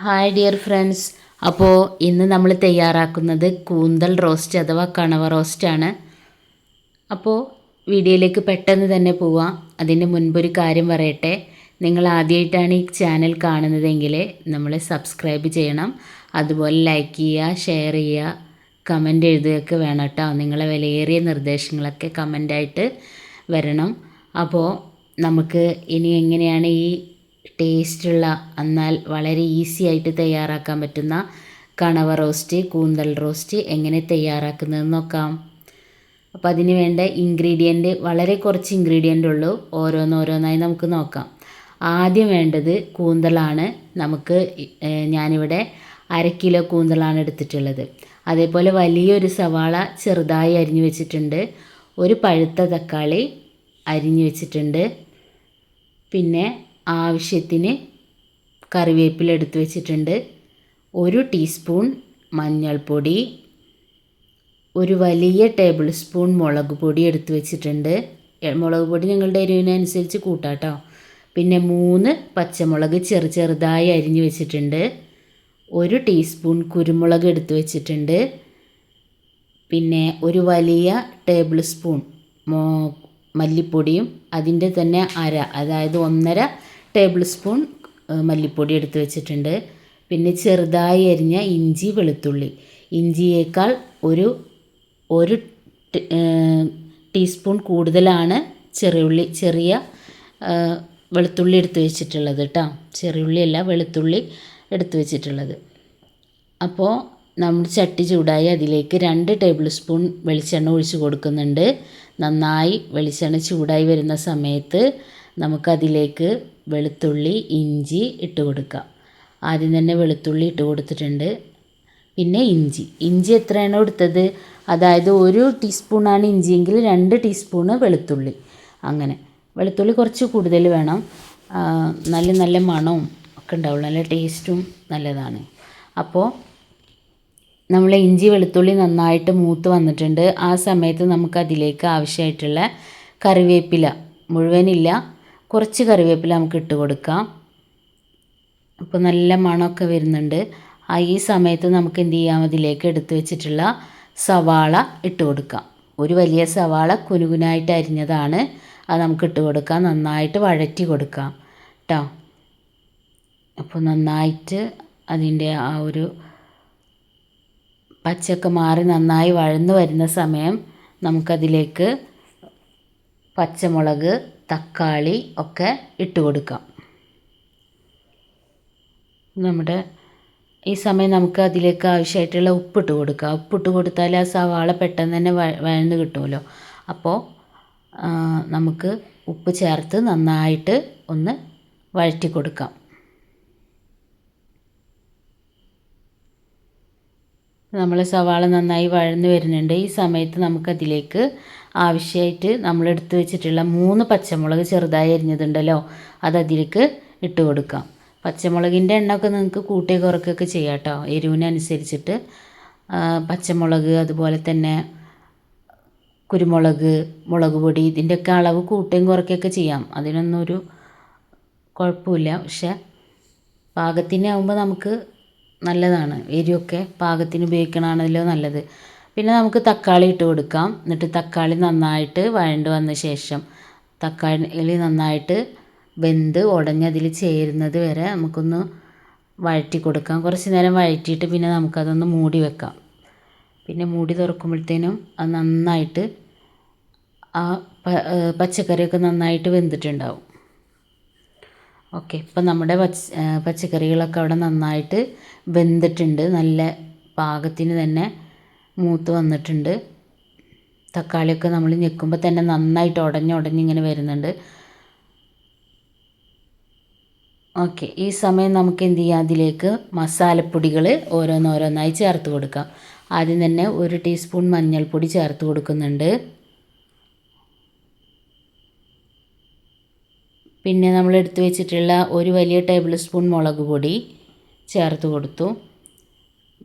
Hi dear friends അപ്പോൾ ഇന്ന് നമ്മൾ തയ്യാറാക്കുന്നത് കൂന്തൽ റോസ്റ്റ് അഥവാ കണവ റോസ്റ്റാണ് അപ്പോൾ വീഡിയോയിലേക്ക് പെട്ടെന്ന് തന്നെ പോവാം. അതിന് മുൻപൊരു കാര്യം പറയട്ടെ. നിങ്ങൾ ആദ്യമായിട്ടാണ് ഈ ചാനൽ കാണുന്നതെങ്കിൽ നമ്മൾ സബ്സ്ക്രൈബ് ചെയ്യണം. അതുപോലെ ലൈക്ക് ചെയ്യുക ഷെയർ ചെയ്യുക കമന്റ് എഴുതുകയൊക്കെ വേണം കേട്ടോ. നിങ്ങളെ വിലയേറിയ നിർദ്ദേശങ്ങളൊക്കെ കമന്റായിട്ട് വരണം. അപ്പോൾ നമുക്ക് ഇനി എങ്ങനെയാണ് ഈ ടേസ്റ്റുള്ള എന്നാൽ വളരെ ഈസി ആയിട്ട് തയ്യാറാക്കാൻ പറ്റുന്ന കണവ റോസ്റ്റ് കൂന്തൽ റോസ്റ്റ് എങ്ങനെ തയ്യാറാക്കുന്നതെന്ന് നോക്കാം. അപ്പോൾ അതിന് വേണ്ട ഇൻഗ്രീഡിയന്റ് വളരെ കുറച്ച് ഇൻഗ്രീഡിയന്റ് ഉള്ളൂ. ഓരോന്നോരോന്നായി നമുക്ക് നോക്കാം. ആദ്യം വേണ്ടത് കൂന്തളാണ്. നമുക്ക് ഞാനിവിടെ അര കിലോ കൂന്തളാണ് എടുത്തിട്ടുള്ളത്. അതേപോലെ വലിയൊരു സവാള ചെറുതായി അരിഞ്ഞു വെച്ചിട്ടുണ്ട്. ഒരു പഴുത്ത തക്കാളി അരിഞ്ഞു വെച്ചിട്ടുണ്ട്. പിന്നെ ആവശ്യത്തിന് കറിവേപ്പില എടുത്തു വെച്ചിട്ടുണ്ട്. ഒരു ടീസ്പൂൺ മഞ്ഞൾപ്പൊടി ഒരു വലിയ ടേബിൾ സ്പൂൺ മുളക് പൊടി എടുത്ത് വെച്ചിട്ടുണ്ട്. മുളക് പൊടി നിങ്ങളുടെ എരിവിനനുസരിച്ച് കൂട്ടാട്ടോ. പിന്നെ മൂന്ന് പച്ചമുളക് ചെറു ചെറുതായി അരിഞ്ഞു വെച്ചിട്ടുണ്ട്. ഒരു ടീസ്പൂൺ കുരുമുളക് എടുത്തു വെച്ചിട്ടുണ്ട്. പിന്നെ ഒരു വലിയ ടേബിൾ സ്പൂൺ മല്ലിപ്പൊടിയും അതിന്റെ തന്നെ അര അതായത് ഒന്നര ടേബിൾ സ്പൂൺ മല്ലിപ്പൊടി എടുത്ത് വെച്ചിട്ടുണ്ട്. പിന്നെ ചെറുതായി അരിഞ്ഞ ഇഞ്ചി വെളുത്തുള്ളി. ഇഞ്ചിയേക്കാൾ ഒരു ഒരു ടീസ്പൂൺ കൂടുതലാണ് ചെറിയുള്ളി ചെറിയ വെളുത്തുള്ളി എടുത്ത് വെച്ചിട്ടുള്ളത് കേട്ടോ ചെറിയുള്ളിയല്ല വെളുത്തുള്ളി എടുത്ത് വെച്ചിട്ടുള്ളത്. അപ്പോൾ നമ്മൾ ചട്ടി ചൂടായി അതിലേക്ക് രണ്ട് ടേബിൾ സ്പൂൺ വെളിച്ചെണ്ണ ഒഴിച്ച് കൊടുക്കുന്നുണ്ട്. നന്നായി വെളിച്ചെണ്ണ ചൂടായി വരുന്ന സമയത്ത് നമുക്കതിലേക്ക് വെളുത്തുള്ളി ഇഞ്ചി ഇട്ട് കൊടുക്കാം. ആദ്യം തന്നെ വെളുത്തുള്ളി ഇട്ട് കൊടുത്തിട്ടുണ്ട്. പിന്നെ ഇഞ്ചി. ഇഞ്ചി എത്രയാണോ എടുത്തത് അതായത് ഒരു ടീസ്പൂണാണ് ഇഞ്ചിയെങ്കിൽ രണ്ട് ടീസ്പൂണ് വെളുത്തുള്ളി. അങ്ങനെ. വെളുത്തുള്ളി കുറച്ച് കൂടുതൽ വേണം. നല്ല നല്ല മണവും ഒക്കെ ഉണ്ടാവുള്ളൂ. നല്ല ടേസ്റ്റും നല്ലതാണ്. അപ്പോൾ നമ്മൾ ഇഞ്ചി വെളുത്തുള്ളി നന്നായിട്ട് മൂത്ത് വന്നിട്ടുണ്ട്. ആ സമയത്ത് നമുക്കതിലേക്ക് ആവശ്യമായിട്ടുള്ള കറിവേപ്പില മുഴുവനില്ല. കുറച്ച് കറിവേപ്പില നമുക്ക് ഇട്ട് കൊടുക്കാം. അപ്പോൾ നല്ല മണമൊക്കെ വരുന്നുണ്ട്. ആ ഈ സമയത്ത് നമുക്ക് എന്ത് ചെയ്യാം? അതിലേക്ക് എടുത്തു വെച്ചിട്ടുള്ള സവാള ഇട്ട് കൊടുക്കാം. ഒരു വലിയ സവാള കുനുകുനായിട്ട് അരിഞ്ഞതാണ്. അത് നമുക്ക് ഇട്ട് കൊടുക്കാം. നന്നായിട്ട് വഴറ്റി കൊടുക്കാം കേട്ടോ അപ്പോൾ നന്നായിട്ട് അതിന്റെ ആ ഒരു പച്ചയൊക്കെ മാറി നന്നായി വഴന്ന് വരുന്ന സമയം നമുക്കതിലേക്ക് പച്ചമുളക് തക്കാളി ഒക്കെ ഇട്ട് കൊടുക്കാം. നമ്മുടെ ഈ സമയം നമുക്ക് അതിലേക്ക് ആവശ്യമായിട്ടുള്ള ഉപ്പിട്ട് കൊടുക്കാം. ഉപ്പിട്ട് കൊടുത്താൽ ആ സവാള പെട്ടെന്ന് തന്നെ വഴ- വഴന്ന് കിട്ടുമല്ലോ. അപ്പോൾ നമുക്ക് ഉപ്പ് ചേർത്ത് നന്നായിട്ട് ഒന്ന് വഴറ്റി കൊടുക്കാം. നമ്മൾ സവാള നന്നായി വഴന്ന് വരുന്നുണ്ട്. ഈ സമയത്ത് നമുക്കതിലേക്ക് ആവശ്യമായിട്ട് നമ്മൾ എടുത്ത് വെച്ചിട്ടുള്ള മൂന്ന് പച്ചമുളക് ചെറുതായി അരിഞ്ഞതുണ്ടല്ലോ അത് അതിലേക്ക് ഇട്ട് കൊടുക്കാം. പച്ചമുളകിന്റെ എണ്ണമൊക്കെ നിങ്ങൾക്ക് കൂട്ടി കുറക്കൊക്കെ ചെയ്യാം കേട്ടോ എരിവിനനുസരിച്ചിട്ട് പച്ചമുളക് അതുപോലെ തന്നെ കുരുമുളക് മുളക് പൊടി ഇതിന്റെയൊക്കെ അളവ് കൂട്ടുകയും കുറയ്ക്കുകയൊക്കെ ചെയ്യാം. അതിനൊന്നും ഒരു കുഴപ്പമില്ല. പക്ഷെ പാകത്തിനാവുമ്പോൾ നമുക്ക് നല്ലതാണ്. എരിവൊക്കെ പാകത്തിന് ഉപയോഗിക്കണതാണല്ലോ നല്ലത്. പിന്നെ നമുക്ക് തക്കാളി ഇട്ട് കൊടുക്കാം. എന്നിട്ട് തക്കാളി നന്നായിട്ട് വഴണ്ട് വന്ന ശേഷം തക്കാളി നന്നായിട്ട് വെന്ത് ഉടഞ്ഞതിൽ ചേരുന്നത് വരെ നമുക്കൊന്ന് വഴറ്റി കൊടുക്കാം. കുറച്ച് നേരം വഴറ്റിയിട്ട് പിന്നെ നമുക്കതൊന്ന് മൂടി വെക്കാം. പിന്നെ മൂടി തുറക്കുമ്പോഴത്തേനും അത് നന്നായിട്ട് ആ പച്ചക്കറിയൊക്കെ നന്നായിട്ട് വെന്തിട്ടുണ്ടാവും. ഓക്കെ ഇപ്പം നമ്മുടെ പച്ച പച്ചക്കറികളൊക്കെ അവിടെ നന്നായിട്ട് വെന്തിട്ടുണ്ട്. നല്ല പാകത്തിന് തന്നെ മൂത്ത് വന്നിട്ടുണ്ട്. തക്കാളിയൊക്കെ നമ്മൾ ഞെക്കുമ്പോൾ തന്നെ നന്നായിട്ട് ഉടഞ്ഞ് ഉടഞ്ഞിങ്ങനെ വരുന്നുണ്ട്. ഓക്കെ ഈ സമയം നമുക്ക് എന്ത് ചെയ്യാം? അതിലേക്ക് മസാലപ്പൊടികൾ ഓരോന്നോരോന്നായി ചേർത്ത് കൊടുക്കാം. ആദ്യം തന്നെ ഒരു ടീസ്പൂൺ മഞ്ഞൾപ്പൊടി ചേർത്ത് കൊടുക്കുന്നുണ്ട്. പിന്നെ നമ്മൾ എടുത്തു വെച്ചിട്ടുള്ള ഒരു വലിയ ടേബിൾ സ്പൂൺ മുളക് പൊടി ചേർത്ത് കൊടുത്തു.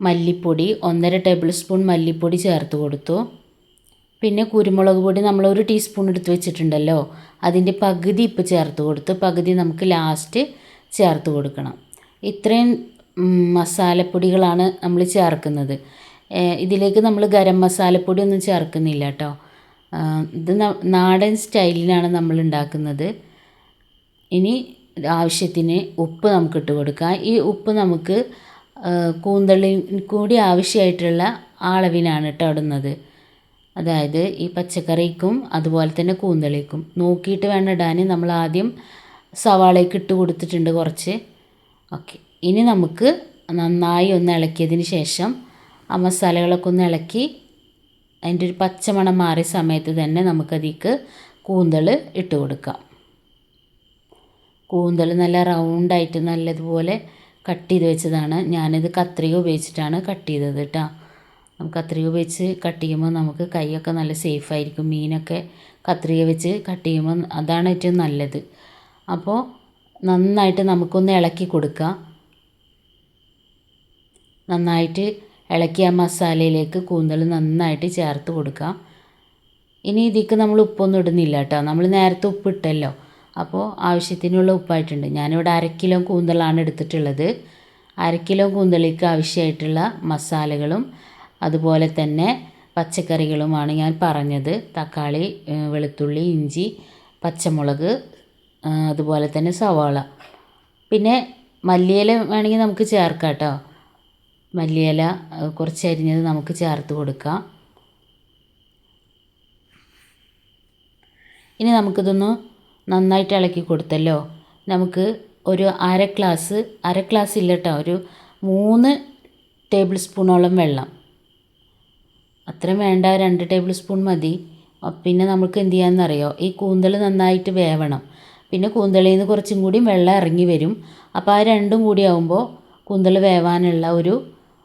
മല്ലിപ്പൊടി ഒന്നര ടേബിൾ സ്പൂൺ മല്ലിപ്പൊടി ചേർത്ത് കൊടുത്തു. പിന്നെ കുരുമുളക് പൊടി നമ്മൾ ഒരു ടീസ്പൂൺ എടുത്ത് വെച്ചിട്ടുണ്ടല്ലോ അതിന്റെ പകുതി ഇപ്പോൾ ചേർത്ത് കൊടുത്ത് പകുതി നമുക്ക് ലാസ്റ്റ് ചേർത്ത് കൊടുക്കണം. ഇത്രയും മസാലപ്പൊടികളാണ് നമ്മൾ ചേർക്കുന്നത്. ഇതിലേക്ക് നമ്മൾ ഗരം മസാലപ്പൊടി ഒന്നും ചേർക്കുന്നില്ല കേട്ടോ. ഇത് നാടൻ സ്റ്റൈലിനാണ് നമ്മൾ ഉണ്ടാക്കുന്നത്. ഇനി ആവശ്യത്തിന് ഉപ്പ് നമുക്ക് ഇട്ട് കൊടുക്കാം. ഈ ഉപ്പ് നമുക്ക് കൂന്തളിന് കൂടി ആവശ്യമായിട്ടുള്ള അളവിനാണ് കേട്ടോ ഇടുന്നത്. അതായത് ഈ പച്ചക്കറിക്കും അതുപോലെ തന്നെ കൂന്തളിക്കും. നോക്കിയിട്ട് വേണം ഇടാൻ. നമ്മൾ ആദ്യം സവാളയ്ക്ക് ഇട്ട് കൊടുത്തിട്ടുണ്ട് കുറച്ച്. ഓക്കെ. ഇനി നമുക്ക് നന്നായി ഒന്ന് ഇളക്കിയതിന് ശേഷം ആ മസാലകളൊക്കെ ഒന്ന് ഇളക്കി അതിന്റെ ഒരു പച്ചമണം മാറിയ സമയത്ത് തന്നെ നമുക്കതിലേക്ക് കൂന്തൾ ഇട്ട് കൊടുക്കാം. കൂന്തൾ നല്ല റൗണ്ടായിട്ട് നല്ലതുപോലെ കട്ട് ചെയ്ത് വെച്ചതാണ്. ഞാനിത് കത്രിക ഉപയോഗിച്ചിട്ടാണ് കട്ട് ചെയ്തത് കേട്ടോ. കത്രിക ഉപയോഗിച്ച് കട്ട് ചെയ്യുമ്പോൾ നമുക്ക് കൈയൊക്കെ നല്ല സേഫ് ആയിരിക്കും. മീനൊക്കെ കത്രിക വെച്ച് കട്ട് ചെയ്യുമ്പോൾ അതാണ് ഏറ്റവും നല്ലത്. അപ്പോൾ നന്നായിട്ട് നമുക്കൊന്ന് ഇളക്കി കൊടുക്കാം നന്നായിട്ട് ഇളക്കിയ മസാലയിലേക്ക് കൂന്തൽ നന്നായിട്ട് ചേർത്ത് കൊടുക്കുക. ഇനി ഇതിക്ക് നമ്മൾ ഉപ്പൊന്നും ഇടുന്നില്ല കേട്ടോ. നമ്മൾ നേരത്തെ ഉപ്പിട്ടല്ലോ അപ്പോൾ ആവശ്യത്തിനുള്ള ഉപ്പായിട്ടുണ്ട്. ഞാനിവിടെ അര കിലോ കൂന്തലാണ് എടുത്തിട്ടുള്ളത്. അര കിലോ കൂന്തളിക്ക് ആവശ്യമായിട്ടുള്ള മസാലകളും അതുപോലെ തന്നെ പച്ചക്കറികളുമാണ് ഞാൻ പറഞ്ഞത്. തക്കാളി വെളുത്തുള്ളി ഇഞ്ചി പച്ചമുളക് അതുപോലെ തന്നെ സവാള. പിന്നെ മല്ലിയില വേണമെങ്കിൽ നമുക്ക് ചേർക്കാം കേട്ടോ മല്ലിയില കുറച്ച് അരിഞ്ഞത് നമുക്ക് ചേർത്ത് കൊടുക്കാം. ഇനി നമുക്കിതൊന്ന് നന്നായിട്ട് ഇളക്കി കൊടുത്തല്ലോ. നമുക്ക് ഒരു അര ഗ്ലാസ് അര ഗ്ലാസ് ഇല്ല കേട്ടോ ഒരു മൂന്ന് ടേബിൾ സ്പൂണോളം വെള്ളം. അത്രയും വേണ്ട രണ്ട് ടേബിൾ സ്പൂൺ മതി. പിന്നെ നമുക്ക് എന്ത് ചെയ്യാമെന്നറിയോ ഈ കൂന്തൽ നന്നായിട്ട് വേവണം. പിന്നെ കൂന്തളിൽ നിന്ന് കുറച്ചും കൂടി വെള്ളം ഇറങ്ങി വരും. അപ്പോൾ ആ രണ്ടും കൂടി ആകുമ്പോൾ കൂന്തൽ വേവാനുള്ള ഒരു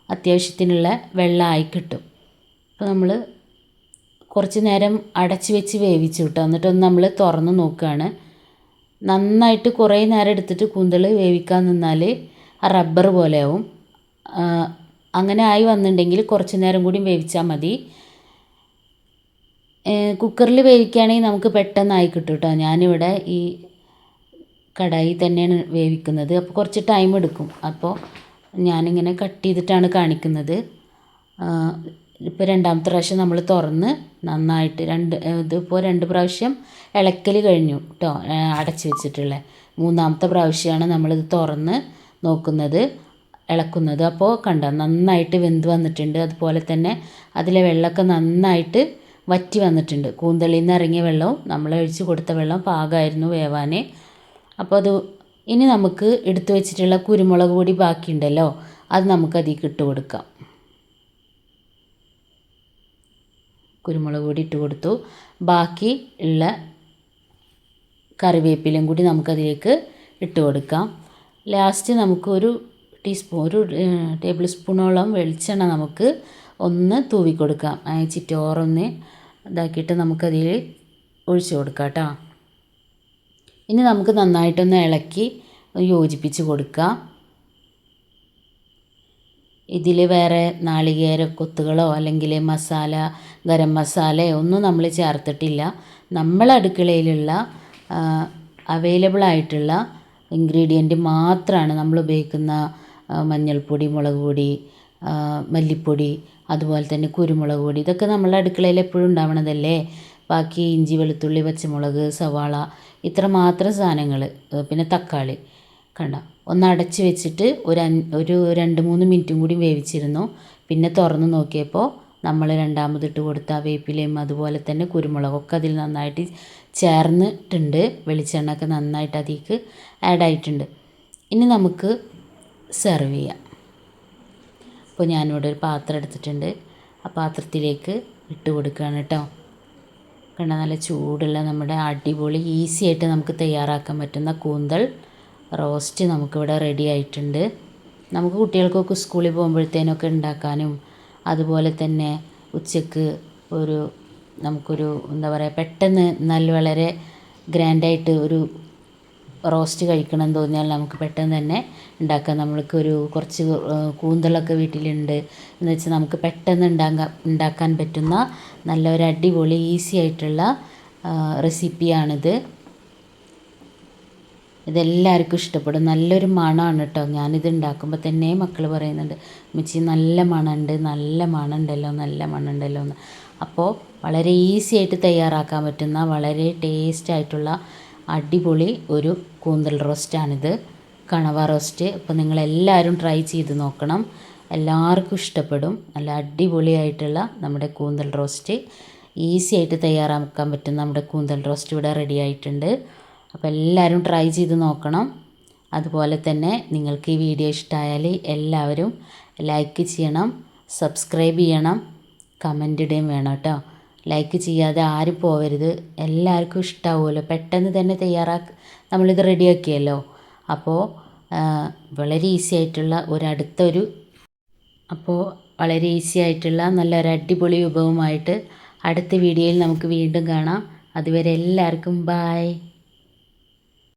അത്യാവശ്യത്തിനുള്ള വെള്ളമായി കിട്ടും. അപ്പോൾ നമ്മൾ കുറച്ച് നേരം അടച്ച് വെച്ച് വേവിച്ചു കേട്ടോ എന്നിട്ടൊന്ന് നമ്മൾ തുറന്ന് നോക്കുകയാണ് നന്നായിട്ട് കുറേ നേരം എടുത്തിട്ട് കൂന്തൽ വേവിക്കാൻ നിന്നാൽ ആ റബ്ബർ പോലെ ആവും. അങ്ങനെ ആയി വന്നിട്ടുണ്ടെങ്കിൽ കുറച്ച് നേരം കൂടി വേവിച്ചാൽ മതി. കുക്കറിൽ വേവിക്കുകയാണെങ്കിൽ നമുക്ക് പെട്ടെന്ന് ആയി കിട്ടും കേട്ടോ ഞാനിവിടെ ഈ കടായി തന്നെയാണ് വേവിക്കുന്നത്. അപ്പോൾ കുറച്ച് ടൈം എടുക്കും. അപ്പോൾ ഞാനിങ്ങനെ കട്ട് ചെയ്തിട്ടാണ് കാണിക്കുന്നത്. ഇപ്പോൾ രണ്ടാമത്തെ പ്രാവശ്യം നമ്മൾ തുറന്ന് നന്നായിട്ട് രണ്ട് ഇതിപ്പോൾ രണ്ട് പ്രാവശ്യം ഇളക്കൽ കഴിഞ്ഞു കേട്ടോ അടച്ച് വെച്ചിട്ടുള്ളത് മൂന്നാമത്തെ പ്രാവശ്യമാണ് നമ്മളിത് തുറന്ന് നോക്കുന്നത് ഇളക്കുന്നത്. അപ്പോൾ കണ്ടോ നന്നായിട്ട് വെന്ത് വന്നിട്ടുണ്ട്. അതുപോലെ തന്നെ അതിലെ വെള്ളമൊക്കെ നന്നായിട്ട് വറ്റി വന്നിട്ടുണ്ട്. കൂന്തളിൽ നിന്ന് ഇറങ്ങിയ വെള്ളവും നമ്മൾ ഒഴിച്ച് കൊടുത്ത വെള്ളം പാകമായിരുന്നു വേവാൻ അപ്പോൾ അത് ഇനി നമുക്ക് എടുത്തു വെച്ചിട്ടുള്ള കുരുമുളക് പൊടി ബാക്കിയുണ്ടല്ലോ അത് നമുക്ക് അതിലേക്ക് ഇട്ട് കൊടുക്കാം. കുരുമുളക് പൊടി ഇട്ട് കൊടുത്തു. ബാക്കി ഉള്ള കറിവേപ്പിലയും കൂടി നമുക്കതിലേക്ക് ഇട്ട് കൊടുക്കാം. ലാസ്റ്റ് നമുക്ക് ഒരു ടീസ്പൂൺ ഒരു ടേബിൾ സ്പൂണോളം വെളിച്ചെണ്ണ നമുക്ക് ഒന്ന് തൂവി കൊടുക്കാം. ചിറ്റോറൊന്ന് ഇതാക്കിയിട്ട് നമുക്കതിൽ ഒഴിച്ചു കൊടുക്കാം കേട്ടോ. ഇനി നമുക്ക് നന്നായിട്ടൊന്ന് ഇളക്കി യോജിപ്പിച്ച് കൊടുക്കാം. ഇതിൽ വേറെ നാളികേര കൊത്തുകളോ അല്ലെങ്കിൽ മസാല ഗരം മസാലയോ ഒന്നും നമ്മൾ ചേർത്തിട്ടില്ല. നമ്മളെ അടുക്കളയിലുള്ള അവൈലബിൾ ആയിട്ടുള്ള ഇൻഗ്രീഡിയന്റ് മാത്രമാണ് നമ്മൾ ഉപയോഗിക്കുന്ന മഞ്ഞൾപ്പൊടി മുളക് പൊടി മല്ലിപ്പൊടി അതുപോലെ തന്നെ കുരുമുളക് പൊടി. ഇതൊക്കെ നമ്മളുടെ അടുക്കളയിൽ എപ്പോഴും ഉണ്ടാവണതല്ലേ? ബാക്കി ഇഞ്ചി വെളുത്തുള്ളി പച്ചമുളക് സവാള ഇത്ര മാത്രം സാധനങ്ങൾ പിന്നെ തക്കാളി. കണ്ട? ഒന്ന് അടച്ച് വെച്ചിട്ട് ഒരു ഒരു രണ്ട് മൂന്ന് മിനിറ്റും കൂടി വേവിച്ചിരുന്നു. പിന്നെ തുറന്ന് നോക്കിയപ്പോൾ നമ്മൾ രണ്ടാമതിട്ട് കൊടുത്ത വേപ്പിലയും അതുപോലെ തന്നെ കുരുമുളകൊക്കെ അതിൽ നന്നായിട്ട് ചേർന്നിട്ടുണ്ട്. വെളിച്ചെണ്ണ ഒക്കെ നന്നായിട്ട് അതിലേക്ക് ആഡ് ആയിട്ടുണ്ട്. ഇനി നമുക്ക് സെർവ് ചെയ്യാം. അപ്പോൾ ഞാനിവിടെ ഒരു പാത്രം എടുത്തിട്ടുണ്ട്. ആ പാത്രത്തിലേക്ക് ഇട്ട് കൊടുക്കുകയാണ് കേട്ടോ. കണ്ട നല്ല ചൂടുള്ള നമ്മുടെ അടിപൊളി ഈസി ആയിട്ട് നമുക്ക് തയ്യാറാക്കാൻ പറ്റുന്ന കൂന്തൽ റോസ്റ്റ് നമുക്കിവിടെ റെഡി ആയിട്ടുണ്ട്. നമുക്ക് കുട്ടികൾക്കൊക്കെ സ്കൂളിൽ പോകുമ്പോഴത്തേനൊക്കെ ഉണ്ടാക്കാനും അതുപോലെ തന്നെ ഉച്ചയ്ക്ക് ഒരു നമുക്കൊരു എന്താ പറയുക പെട്ടെന്ന് നല്ല വളരെ ഗ്രാൻഡായിട്ട് ഒരു റോസ്റ്റ് കഴിക്കണം എന്ന് തോന്നിയാൽ നമുക്ക് പെട്ടെന്ന് തന്നെ ഉണ്ടാക്കാം. നമ്മൾക്കൊരു കുറച്ച് കൂന്തളൊക്കെ വീട്ടിലുണ്ട്. എന്ന് വെച്ചാൽ നമുക്ക് പെട്ടെന്ന് ഉണ്ടാക്കാൻ ഉണ്ടാക്കാൻ പറ്റുന്ന നല്ല ഒരു അടിപൊളി ഈസി ആയിട്ടുള്ള റെസിപ്പിയാണിത് ഇതെല്ലാവർക്കും ഇഷ്ടപ്പെടും. നല്ലൊരു മണമാണ് കേട്ടോ ഞാനിത് ഉണ്ടാക്കുമ്പോൾ തന്നെ മക്കൾ പറയുന്നുണ്ട് ഉമ്മച്ചി നല്ല മണമുണ്ട് നല്ല മണമുണ്ടല്ലോ നല്ല മണമുണ്ടല്ലോ എന്ന് അപ്പോൾ വളരെ ഈസി ആയിട്ട് തയ്യാറാക്കാൻ പറ്റുന്ന വളരെ ടേസ്റ്റ് ആയിട്ടുള്ള അടിപൊളി ഒരു കൂന്തൽ റോസ്റ്റാണിത് കണവ റോസ്റ്റ് അപ്പോൾ നിങ്ങളെല്ലാവരും ട്രൈ ചെയ്ത് നോക്കണം. എല്ലാവർക്കും ഇഷ്ടപ്പെടും. നല്ല അടിപൊളിയായിട്ടുള്ള നമ്മുടെ കൂന്തൽ റോസ്റ്റ് ഈസി ആയിട്ട് തയ്യാറാക്കാൻ പറ്റുന്ന നമ്മുടെ കൂന്തൽ റോസ്റ്റ് ഇവിടെ റെഡി ആയിട്ടുണ്ട്. അപ്പോൾ എല്ലാവരും ട്രൈ ചെയ്ത് നോക്കണം. അതുപോലെ തന്നെ നിങ്ങൾക്ക് ഈ വീഡിയോ ഇഷ്ടമായാൽ എല്ലാവരും ലൈക്ക് ചെയ്യണം സബ്സ്ക്രൈബ് ചെയ്യണം കമന്റ് ഇടുകയും വേണം കേട്ടോ. ലൈക്ക് ചെയ്യാതെ ആരും പോവരുത്. എല്ലാവർക്കും ഇഷ്ടമാവുമല്ലോ പെട്ടെന്ന് തന്നെ തയ്യാറാക്കി നമ്മളിത് റെഡിയാക്കിയല്ലോ അപ്പോൾ വളരെ ഈസി ആയിട്ടുള്ള ഒരടുത്തൊരു അപ്പോൾ വളരെ ഈസി ആയിട്ടുള്ള നല്ലൊരു അടിപൊളി വിഭവമായിട്ട് അടുത്ത വീഡിയോയിൽ നമുക്ക് വീണ്ടും കാണാം. അതുവരെ എല്ലാവർക്കും ബായ്